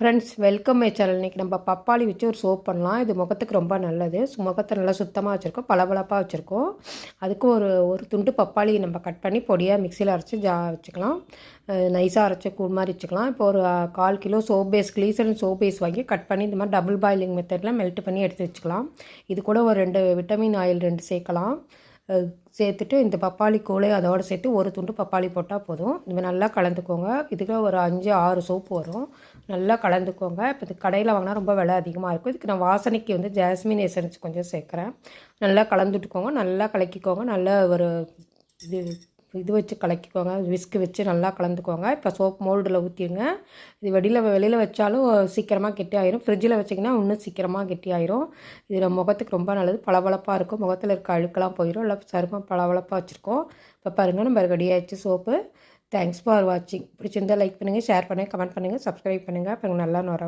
Friends welcome my channel இன்றைக்கி நம்ம பப்பாளி வச்சு ஒரு சோப் பண்ணலாம். இது முகத்துக்கு ரொம்ப நல்லது. முகத்தை நல்லா சுத்தமாக வச்சுருக்கோம். பளபளப்பாக வச்சுருக்கோம். அதுக்கு ஒரு ஒரு துண்டு பப்பாளி நம்ம கட் பண்ணி பொடியாக மிக்சியில் அரைச்சி ஜா வச்சுக்கலாம். நைஸாக அரைச்சி கூழ் மாதிரி வச்சுக்கலாம். இப்போ ஒரு கால் kilo soap base glycerin soap base வாங்கி கட் பண்ணி இந்த மாதிரி டபுள் பாயிலிங் மெத்தடில் மெல்ட் பண்ணி எடுத்து வச்சுக்கலாம். இது கூட ஒரு ரெண்டு விட்டமின் ஆயில் ரெண்டு சேர்க்கலாம். சேர்த்துட்டு இந்த பப்பாளி கூழை அதோடு சேர்த்து ஒரு துண்டு பப்பாளி போட்டால் போதும். இது நல்லா கலந்துக்கோங்க. இதுக்கு ஒரு அஞ்சு ஆறு சோப்பு வரும். நல்லா கலந்துக்கோங்க. இப்போ இது கடையில் வாங்கினா ரொம்ப விலை அதிகமாக இருக்கும். இதுக்கு நான் வாசனைக்கு வந்து ஜாஸ்மின் எசன்ஸ் கொஞ்சம் சேர்க்குறேன். நல்லா கலந்துட்டுக்கோங்க. நல்லா கலக்கிக்கோங்க. நல்ல ஒரு இது இது வச்சு கலக்கிக்கோங்க. விஸ்க்கு வச்சு நல்லா கலந்துக்கோங்க. இப்போ சோப் மோல்டில் ஊற்றிடுங்க இது வெளியில் வெளியில் வச்சாலும் சீக்கிரமாக கெட்டி ஆயிரும். ஃப்ரிட்ஜில் வச்சிங்கன்னா இன்னும் சீக்கிரமாக கெட்டி ஆயிரும். இது நம்ம முகத்துக்கு ரொம்ப நல்லது. பளபளப்பாக இருக்கும். முகத்தில் இருக்க அழுக்கெல்லாம் போயிடும் இல்லை சருமம் பளபளப்பாக வச்சுருக்கோம். இப்போ பாருங்கள் நம்ம ரெடி ஆயிடுச்சு சோப்பு தேங்க்ஸ் ஃபார் வாட்சிங் பிடிச்சிருந்தால் லைக் பண்ணுங்கள் ஷேர் பண்ணுங்கள் கமெண்ட் பண்ணுங்கள் சப்ஸ்கிரைப் பண்ணுங்கள் அப்புறம் நல்லா நுர